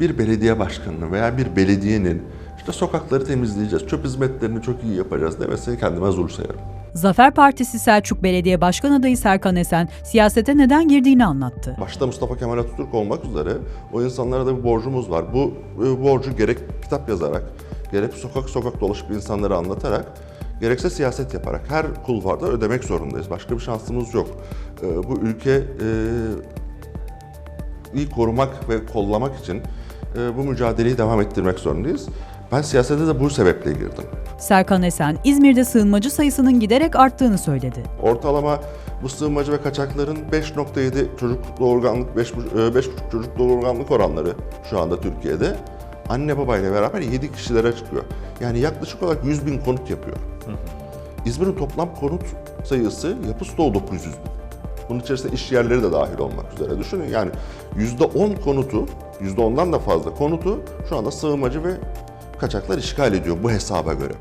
bir belediye başkanının veya bir belediyenin işte sokakları temizleyeceğiz, çöp hizmetlerini çok iyi yapacağız demesini kendime zul sayarım. Zafer Partisi Selçuk Belediye Başkan adayı Serkan Esen siyasete neden girdiğini anlattı. Başta Mustafa Kemal Atatürk olmak üzere o insanlara da bir borcumuz var. Bu e, borcu gerek kitap yazarak, gerek sokak sokak dolaşıp insanlara anlatarak, gerekse siyaset yaparak her kulvarda ödemek zorundayız. Başka bir şansımız yok. E, Bu ülke e, iyi korumak ve kollamak için bu mücadeleyi devam ettirmek zorundayız. Ben siyasete de bu sebeple girdim. Serkan Esen, İzmir'de sığınmacı sayısının giderek arttığını söyledi. Ortalama bu sığınmacı ve kaçakların 5.7 çocuk doğurganlık, 5.5 çocuk doğurganlık oranları şu anda Türkiye'de. Anne babayla beraber 7 kişilere çıkıyor. Yani yaklaşık olarak 100 bin konut yapıyor. İzmir'in toplam konut sayısı yapı stoğu 900 bin. Bunun içerisinde iş yerleri de dahil olmak üzere. Düşünün yani %10 konutu, %10'dan da fazla konutu şu anda sığınmacı ve kaçaklar işgal ediyor bu hesaba göre.